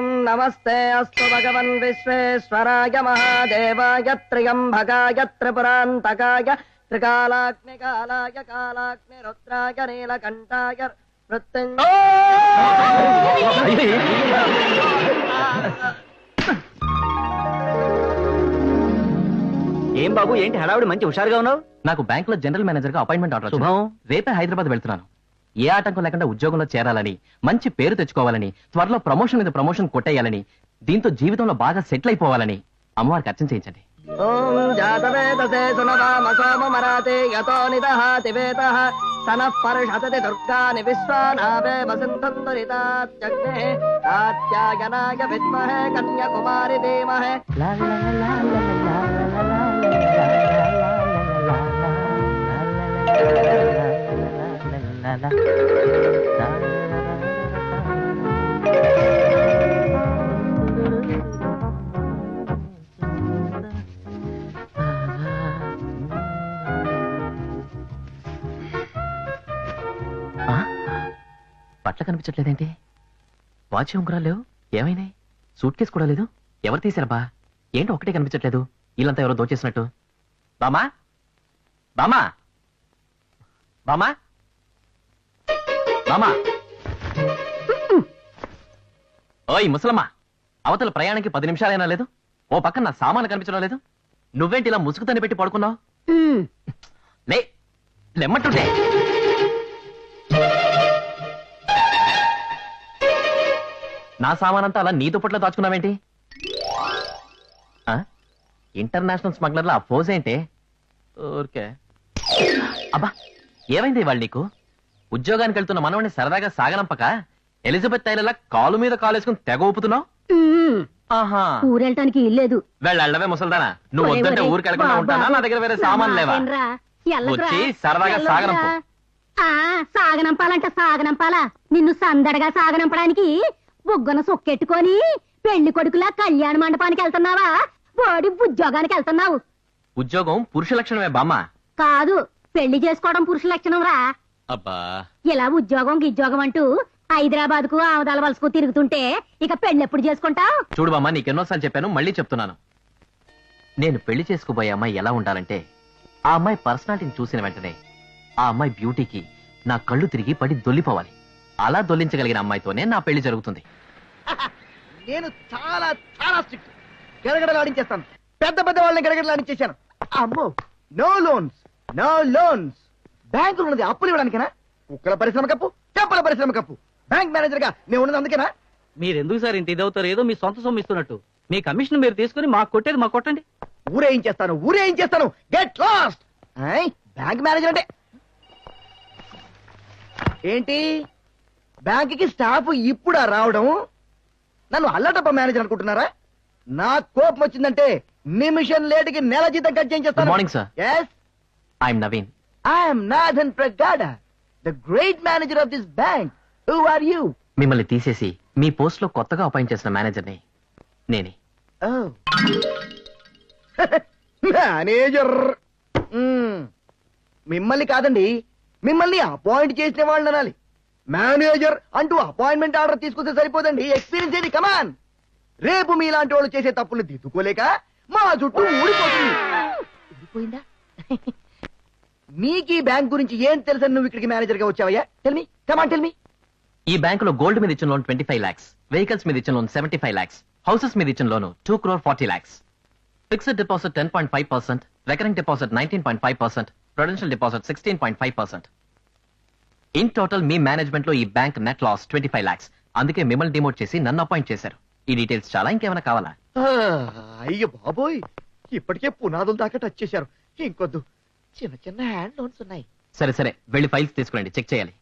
ఓం నమస్తే అస్తు భగవన్ విశ్వేశ్వరాయ మహాదేవాయ త్ర్యంబకాయ త్రిపురాంతకాయ త్రికాలాగ్నికాలాయ కాలాగ్ని రుద్రాయ నీలకంఠాయ ఏం బాబు ఏంటి హడావుడి? మంచి హుషారుగా ఉన్నావు? నాకు బ్యాంక్లో జనరల్ మేనేజర్గా అపాయింట్మెంట్ ఆర్డర్ శుభం. రేపే హైదరాబాద్ వెళ్తున్నాను. ఏ ఆటంకం లేకుండా ఉద్యోగంలో చేరాలని మంచి పేరు తెచ్చుకోవాలని త్వరలో ప్రమోషన్ మీద ప్రమోషన్ కొట్టేయాలని దీంతో జీవితంలో బాగా సెటిల్ అయిపోవాలని అమ్మవారికి అర్చన చేయించండి ఓం జాతవేదసే సునవామ సోమమరాతే యతో నిదహాతి వేదః దుర్గాని దురితాత్యగ్నే విద్మహే కన్యకుమారి ధీమహే? పట్ల కనిపించట్లేదేంటి? వాచ్ ఉంగరాలు లేవు? ఏమైనాయి? సూట్ కేసు కూడా లేదు? ఎవరు తీశారబ్బా? ఏంటి ఒకటే కనిపించట్లేదు? వీళ్ళంతా ఎవరో దోచేసినట్టు. బామా? బామా? బామా? బామా ఓయ్ ముసలమ్మా. అవతల ప్రయాణానికి పది నిమిషాలైనా లేదు. ఓ పక్కన నా సామాన్లు కనిపించడం లేదు. నువ్వేంటి ఇలా ముసుగుతని పెట్టి పడుకున్నావు? లే లెమ్మట్టుంటే నా సామానంతా అలా నీ దుప్పట్లో దాచుకున్నావేంటి? ఆ? ఇంటర్నేషనల్ స్మగ్లర్ల ఆ పోజ్ ఏంటి ఊరికే. అబ్బా ఏమైంది ఇవాళ నీకు? ఉద్యోగానికి వెళ్తున్న మనవడిని సరదాగా సాగనంపక ఎలిజబెత్ టైలర్లా కాలు మీద కాలేసుకుని తెగ ఊపుతున్నావు? ఆహా. ఊరెళ్ళటానికి ఇల్లేదు. వెళ్ళవే ముసల్దానా. నువ్వు వద్దంటే ఊరికి వెళ్ళకుండా ఉంటానా? నా దగ్గర వేరే సామాన్ లేవా? వచ్చి సరదాగా సాగనంపు. సాగనంపాలంట సాగనంపాలా. నిన్ను సందడగా సాగనంపడానికి బుగ్గన సొక్కెట్టుకొని పెళ్ళి కొడుకులా కళ్యాణ మండపానికి వెళ్తున్నావా? వాడి ఉద్యోగానికి వెళ్తున్నావు. ఉద్యోగం పురుష లక్షణమే బామ్మ. కాదు పెళ్ళి చేసుకోవడం పురుష లక్షణం రా అబ్బా. ఇలా ఉద్యోగం గిద్యోగం అంటూ హైదరాబాద్కు ఆవదాల వలసకు తిరుగుతుంటే ఇక పెళ్ళి ఎప్పుడు చేసుకుంటావు? చూడు బామ్మ నీకెన్నోసార్లు చెప్పాను మళ్ళీ చెప్తున్నాను. నేను పెళ్ళి చేసుకోబోయే అమ్మాయి ఎలా ఉండాలంటే ఆ అమ్మాయి పర్సనాలిటీని చూసిన వెంటనే ఆ అమ్మాయి బ్యూటీకి నా కళ్ళు తిరిగి పడి దొల్లిపోవాలి. అలా దొల్లించగలిగిన అమ్మాయితోనే నా పెళ్ళి జరుగుతుంది. నేను చాలా చాలా స్ట్రిక్ట్ గడగడలాడించేస్తాను. పెద్ద పెద్ద వాళ్ళని గడగడలాడించేశాను. అమ్మో నో లోన్స్ నో లోన్స్ బ్యాంకులు ఉన్నది అప్పులు ఇవ్వడానికేనా? కుక్కల పరిశ్రమ కప్పు చెప్పల పరిశ్రమ కప్పు. బ్యాంక్ మేనేజర్గా నేను ఉన్నది అందుకేనా? మీరెందుకు సార్ ఇంత ఇదవుతారు ఏదో మీ సొంత సొమ్ము ఇస్తున్నట్టు. మీ కమిషన్ మీరు తీసుకుని మాకు కొట్టేది మాకు కొట్టండి. ఊరేయించేస్తాను ఊరేయించేస్తాను గెట్ లాస్ట్ బ్యాంక్ మేనేజర్ అంటే? ఏంటి? బ్యాంక్కి స్టాఫ్ ఇప్పుడా రావడం? నన్ను అల్లటప్ప మేనేజర్ అనుకుంటున్నారా? నా కోపం వచ్చిందంటే నిమిషం లేటుకి నెల జీతం కట్ చేయించేస్తాను. Morning, sir. Yes I'm Naveen I'm Nathan Pragada the great manager of this bank who are you మిమ్మల్ని తీసేసి మీ పోస్ట్లో కొత్తగా అపాయింట్ చేసిన మేనేజర్ని నేనే. Oh. మేనేజర్ మిమ్మల్ని కాదండి మిమ్మల్ని అపాయింట్ చేసిన వాళ్ళని అనాలి. మేనేజర్ అంటూ అపాయింట్మెంట్ ఆర్డర్ తీసుకొస్తే సరిపోదండి. ఎక్స్పీరియన్స్ ఏంటి? కమాన్ రేపు మీలాంటి వాళ్ళు చేసే తప్పులు దిద్దుకోలేక మా చుట్టూ ఊడిపోతుంది. ఊడిపోయిందా? మీకు ఈ బ్యాంక్ గురించి ఏం తెలుసని నువ్వు ఇక్కడికి మేనేజర్గా వచ్చావయ్యా? టెల్మి కమాన్ టెల్మి ఈ బ్యాంకులో గోల్డ్ మీద ఇచ్చిన loan twenty five lakhs vehicles మీద ఇచ్చిన loan seventy five lakhs houses మీద ఇచ్చిన loan two crore forty lakhs fixed deposit ten point five percent recurring deposit nineteen point five percent prudential deposit sixteen point five percent in total మీ మేనేజ్మెంట్లో ఈ bank net loss twenty five lakhs అందుకే మిమ్మల్ని డిమోట్ చేసి నన్ను appoint చేశారు. ఈ details చాలా ఇంకేమైనా కావాలా? అయ్య బాబోయ్! ఇప్పటికే పునాదులు దాకా టచ్ చేశారు. ఇంకొద్దు. చిన్న చిన్న హ్యాండ్ లోన్స్ ఉన్నాయి. సరే సరే వెళ్ళి ఫైల్స్ తీసుకురండి. చెక్ చేయాలి.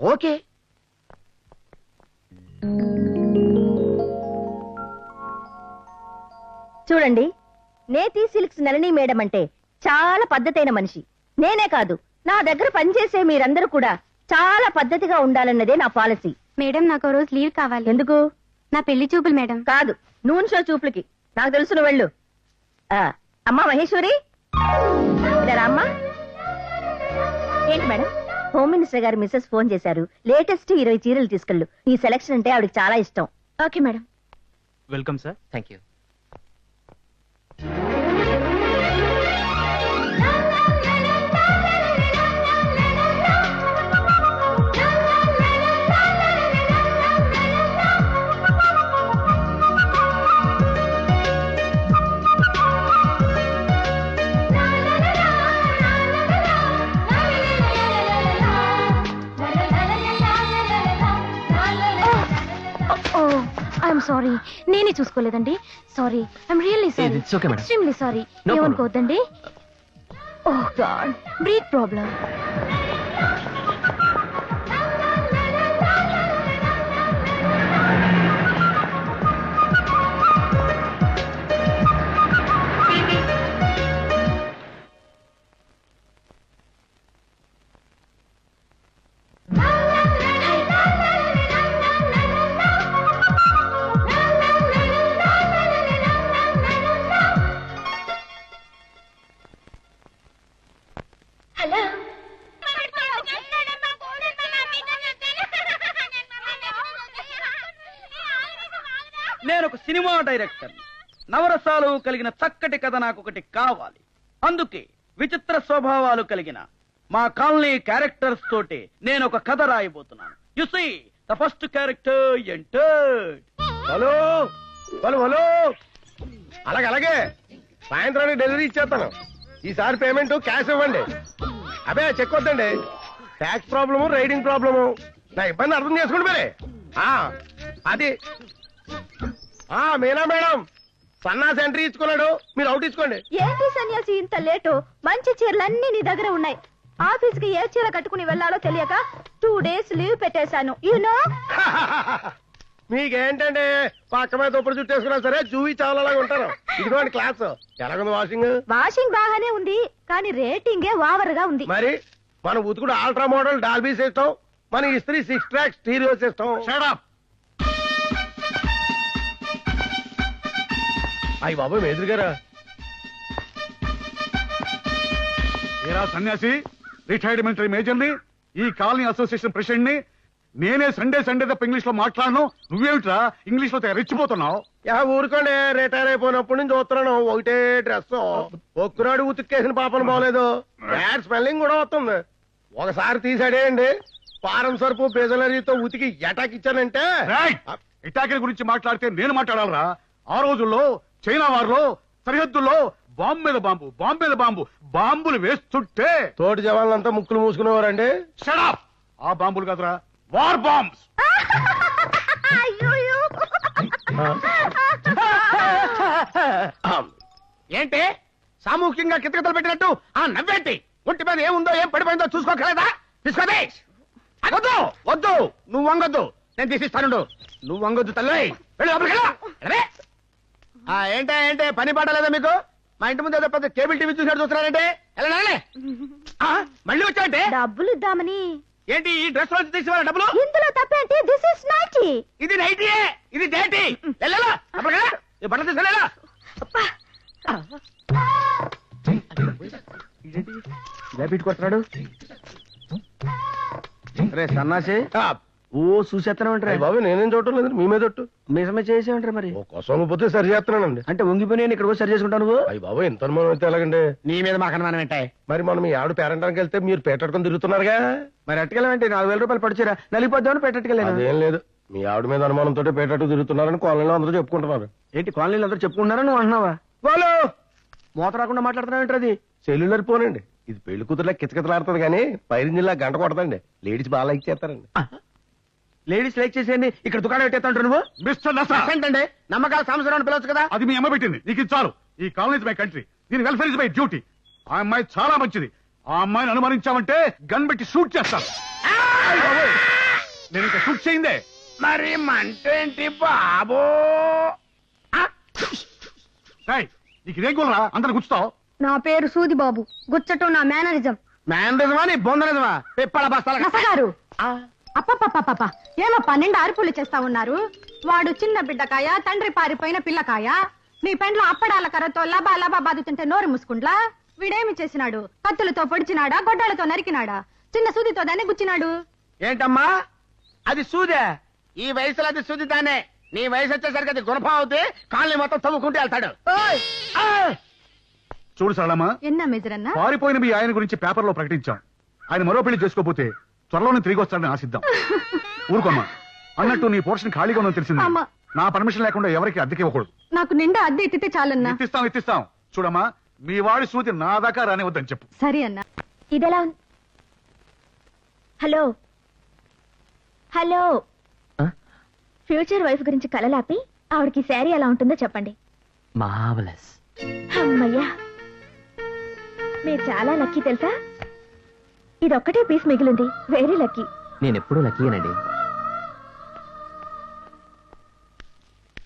ఓకే. చూడండి నేతి సిల్క్స్ నళిని మేడం అంటే చాలా పద్ధతైన మనిషి. నేనే కాదు నా దగ్గర పనిచేసే మీరందరూ కూడా చాలా పద్ధతిగా ఉండాలన్నదే నా పాలసీ. మేడం నాకు రోజు లీవ్ కావాలి. ఎందుకు? నా పెళ్ళి చూపులు మేడం. కాదు నూనె షో చూపులకి. నాకు తెలుసు నువ్వు వెళ్ళు. ఆ, అమ్మా మహేశ్వరి. ఇలా రామ్మా ఏంటి మేడం? హోమ్ మినిస్టర్ గారు మిస్సెస్ ఫోన్ చేశారు. లేటెస్ట్ ఇరవై చీరలు తీసుకెళ్ళు. ఈ సెలక్షన్ అంటే ఆవిడకి చాలా ఇష్టం. Okay madam. Welcome sir. Thank you sorry నేనే చూసుకోలేదండి. Sorry I'm really sorry It's okay, madam. Extremely sorry No problem. ఏమనుకోవద్దండి? Oh god breath problem director. నవరసాలు కలిగిన చక్కటి కథ నాకు ఒకటి కావాలి. అందుకే విచిత్ర స్వభావాలు కలిగిన మా కాలనీ క్యారెక్టర్స్ తోటి నేను ఒక కథ రాయబోతున్నాను. You see the first character entered hello? Hello hello? అలాగే అలాగే. సాయంత్రానికి డెలివరీ ఇచ్చేస్తాను. ఈసారి పేమెంట్ క్యాష్ ఇవ్వండి. అబే చెక్ వద్దండి. ట్యాక్స్ ప్రాబ్లము రైడింగ్ ప్రాబ్లము నా ఇబ్బంది అర్థం చేసుకోండి మరి. అది. ఆ మీనా మేడం. సన్నాసి ఎంట్రీ ఇచ్చుకున్నాడు. మీరు అవుట్ ఇచ్చుకోండి. ఏంటి సన్యాసి ఇంత లేటు? మంచి చీరలన్నీ నీ దగ్గర ఉన్నాయి. ఆఫీస్కి ఏ చీర కట్టుకుని వెళ్ళాలో తెలియక టూ డేస్ లీవ్ పెట్టేశాను. యూనో మీకేంటండి? పక్క మీద దుప్పటి చుట్టేసుకున్నా సరే జూవి చావలాగా ఉంటారు. ఇదిగోండి క్లాస్ ఎలాగుంది వాషింగ్ వాషింగ్ బాగానే ఉంది కానీ రేటింగే ఓవర్గా ఉంది. మరి మన ఉతుకుడు ఆల్ట్రా మోడల్ డాల్బీ సిస్టమ్ మన ఇస్త్రీ six track stereo system shut up అయ్యి బాబు మేదురు గారా ఏరా సన్యాసి రిటైర్డ్ మిలిటరీ మేజర్ని ఈ కాలనీ అసోసియేషన్ ప్రెసిడెంట్ని నేనే సండే సండే తప్ప ఇంగ్లీష్లో మాట్లాడను. నువ్వేమిట్రా ఇంగ్లీష్లో తెగ రెచ్చిపోతున్నావు? యా ఊరుకోండి రిటైర్ అయిపోయినప్పటి నుంచి చూస్తున్నాను. ఒకటే డ్రెస్. ఒక్కనాడు ఉతుక్కేసిన పాపను బాగలేదు బ్యాడ్ స్మెల్లింగ్ కూడా వస్తుంది. ఒకసారి తీసాడేయండి. పారం సరుపు బెజలరీతో ఉతికి ఎటాక్ ఇచ్చానంటే ఇటాకిల గురించి మాట్లాడితే నేను మాట్లాడాలరా. ఆ రోజుల్లో చైనా వారిలో సరిహద్దుల్లో బాంబు మీద బాంబు బాంబు మీద బాంబు బాంబులు వేస్తుంటే. తోటి జవాన్లంతా ముక్కులు మూసుకునేవారండి? షడప్ ఆ బాంబులు కాదురా వార్ బాంబ్స్ ఏంటి? సామూహికంగా కితకితలు పెట్టినట్టు? ఆ నవ్వేంటి? ఒంటి మీద ఏముందో ఏం పడిపోయిందో చూసుకోకలేదా? తీసుకోదే వద్దు! వద్దు! నువ్వు వంగొద్దు! నేను తీసిస్తాను నువ్వు వంగొద్దు తల్లి! వెళ్ళు లోపలికి. ఆ, ఏంటే ఏంటే పని పాట లేదా మీకు? మా ఇంటి ముందు ఏదో పెద్ద కేబుల్ టీవీ చూసినట్టు చూస్తున్నారంటే. ఆ, మళ్ళీ వచ్చావంటే? డబ్బులు ఇద్దామని. ఏంటి ఈ డ్రెస్లో తీసివారా డబ్బులు? ఇందులో తప్పేంటి దిస్ ఇస్ నైటీ ఇది నైటీయే ఇది డేటీ వెళ్ళలా? వెళ్ళ. ఈ బట్టలు తీసుకెళ్ళా ఇలా పెట్టుకొస్తున్నాడు రే సన్నాసి. ఓ చూసేస్తానే ఉంటారు బాబు నేనేం చూడటం లేదు మీ మీద ఒట్టు. మీసమే చేసే ఉంటారు మరి కోసం పోతే సరి చేస్తున్నానండి అంటే వంగిపోయి నేను ఇక్కడ సరి చేసుకుంటాను అయ్యి బాబు ఎంత అనుమానం అయితే ఎలాగండి? నీ మీద మాకన మనం ఏంటాయి మరి మనం మీ ఆవిడ పేరంటానికి వెళ్తే మీరు పేటట్టుకొని తిరుగుతున్నారుగా? మరి అట్టుకెళ్ళమంటే నాలుగు వేల రూపాయలు పడిచారా నలిపోద్దామని పెట్టట్టుకెళ్ళాను అదేం లేదు మీ ఆవిడ మీద అనుమానంతో పేటట్టు తిరుగుతున్నారని కాలనీలో అందరూ చెప్పుకుంటున్నారు. ఏంటి కాలనీలు అందరూ చెప్పుకుంటున్నారా నువ్వు అంటున్నావా? వాళ్ళు! మూత రాకుండా మాట్లాడుతున్నావు అది? సెల్యులర్ పోనండి. ఇది పెళ్ళి కూతురులా కిచకిచలాడుతుంది కానీ పైరింజిలా గంట కొడతండి. లేడీస్ బాగా లైక్ చేస్తారండి. లేడీస్ లైక్ చేసేయండి ఇక్కడ దుకాణం పెట్టేస్తాంటారు నువ్వు? మిస్టర్ నసా ఏంటండి నమ్మకాల సంవత్సరం పిలవచ్చు కదా అది మీ అమ్మ పెట్టింది నీకు ఇది చాలు. ఈ కాలనీ మై కంట్రీ దీని వెల్ఫేర్ ఇస్ మై డ్యూటీ ఆ అమ్మాయి చాలా మంచిది. ఆ అమ్మాయిని అనుమానించామంటే గన్ పెట్టి షూట్ చేస్తాను. నేను ఇంకా షూట్ చేయిందే. మరి మంటేంటి బాబో? నీకు ఇదేం కూలరా? అందరు గుచ్చుతావు. నా పేరు సూది బాబు. గుచ్చటం నా మేనరిజం. మ్యానరిజమా నీ బొందరిజమా? పిప్పల బస్తాల నసగారు అప్పప్పప్ప ఏమో పన్నెండు అరుపులు చేస్తా ఉన్నారు. వాడు చిన్న బిడ్డకాయ తండ్రి పారిపోయిన పిల్లకాయ. నీ పెండ్లో అప్పడాల కర్రతో లబా లబా బాదుతుంటే నోరు ముసుకుంట్లా? వీడేమి చేసినాడు? కత్తులతో పొడిచినాడా? గొడ్డలతో నరికినాడా? చిన్న సూదితో దాన్ని గుచ్చినాడు? ఏంటమ్మా? అది సూదే. ఈ వయసులో అది సూది దానే నీ వయసు వచ్చేసరికి అది గుణపం అవుతే కాళ్ళని మొత్తం తవ్వుకుంటూ వెళ్తాడు. ఓయ్! ఆ! చూడు సరళమ్మా ఎన్నా మేజరన్నా? పారిపోయిన మీ ఆయన గురించి పేపర్లో ప్రకటించాం. ఆయన మరో పెళ్ళి చేసుకోపోతే త్వరలోనే తిరిగి వస్తాడని ఆశిద్దాం. ఊరుకోమ్మా. అన్నట్టు నీ పోర్షన్ ఖాళీగా ఉందని తెలిసింది. అమ్మా. నా పర్మిషన్ లేకుండా ఎవరికి అద్దెకి ఇవ్వకూడదు. నాకు నిండా అద్దె ఎత్తితే చాలన్నా? ఇప్పిస్తాం ఇప్పిస్తాం చూడమ్మా మీ వాడి సూతి నా దాకా రానివద్దని చెప్పు. సరే అన్నా. ఇదెలా ఉంది? హలో. హలో. ఫ్యూచర్ వైఫ్ గురించి కలలాపి ఆవిడకి శారీ ఎలా ఉంటుందో చెప్పండి. మార్వలస్ అమ్మయ్యా. మీరు చాలా లక్కీ తెలుసా? ఇదొక్కటే పీస్ మిగిలింది. వెరీ లక్కీ నేను ఎప్పుడూ లక్కీనండి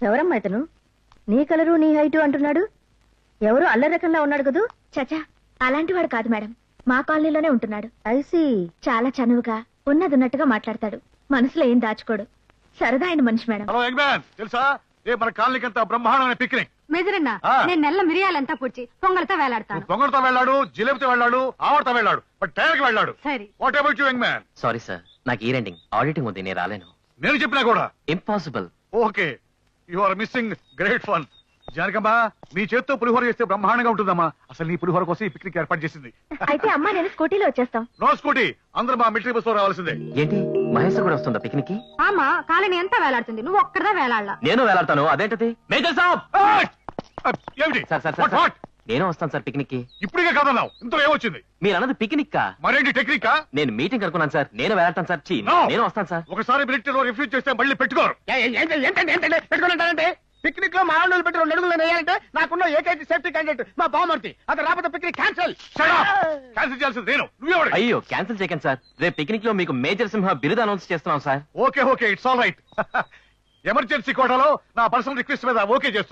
ఎవరమ్మా ఇతను? నీ కలరు నీ హైటు అంటున్నాడు? ఎవరు అల్లరి రకంలా ఉన్నాడు కదూ? చచా అలాంటి వాడు కాదు మేడం. మా కాలనీలోనే ఉంటున్నాడు. ఐసి చాలా చనువుగా ఉన్నదున్నట్టుగా మాట్లాడతాడు. మనసులో ఏం దాచుకోడు. సరదా అయిన మనిషి మేడం. హలో యంగ్ మ్యాన్ తెలుసా? ఏ మన కాలనీకి అంత బ్రహ్మాండమైన పిక్నిక్ ఆ. నేను నెల్ల మిరియాలంతా పూడ్చి పొంగల్తో వేలాడతాను. పొంగడుతో వెళ్ళాడు జిలేబితో వెళ్ళాడు ఆవడతో వెళ్ళాడు బట్ టైర్కి వెళ్ళాడు సరే. What about you young man sorry sir నాకు ఈ రెండింగ్ ఆడిటింగ్ ఉంది నేను రాలేను. నేను చెప్పినా కూడా? Impossible okay you are missing great fun జానకమ్మా నీ చేత్తో పులిహోర చేస్తే బ్రహ్మాండంగా ఉంటుందమ్మా. అసలు నీ పులిహోర కోసం ఈ పిక్నిక్ ఏర్పాటు చేసింది. అయితే అమ్మా నేను స్కూటీలో వచ్చేస్తాం. నో స్కూటీ అందరూ మా మిలిటరీ బస్లో రావాల్సిందే. ఏంటి? మహేష్ కూడా వస్తుందా పిక్నిక్కి ఆమా కాలనీ ఎంత వేలాడుతుంది. నువ్వు ఒక్కడదా వేలాడలా? నేను వేలాడతాను. అదేంటది? మేజర్ సాబ్! ఏమిటి? Sir sir What, sir? నేను వస్తాను సార్ పిక్నిక్కి ఇప్పుడే కాదన్నావు ఇంతలో ఏమొచ్చింది? మీరు అన్నది పిక్నిక్ కా మరేంటి టెక్నిక్ నేను మీటింగ్ అనుకున్నాను సార్. నేను వేలాడతాను సార్. చీ No. నేను వస్తాను సార్. ఒకసారి మిలిటరీలో రిఫ్యూజ్ చేస్తే మళ్ళీ పెట్టుకోరు. ఏ- ఏ- పిక్నిక్లో మా ఆళ్ళు పెట్టి రెండు అడుగులు వేయాలంటే నాకున్న ఏకైక సేఫ్టీ క్యాండిడేట్ మా బామర్తి. అతను రాకపోతే పిక్నిక్ క్యాన్సిల్. క్యాన్సిల్ చేయాల్సింది నేను. అయ్యో క్యాన్సిల్ చేయకండి సార్. రేపు పిక్నిక్లో మీకు మేజర్ సింహ బిరుదు అనౌన్స్ చేస్తున్నాం sir. Okay okay it's all right emergency కోటాలో నా పర్సనల్ రిక్వెస్ట్ మీద ఓకే చేస్తున్నా.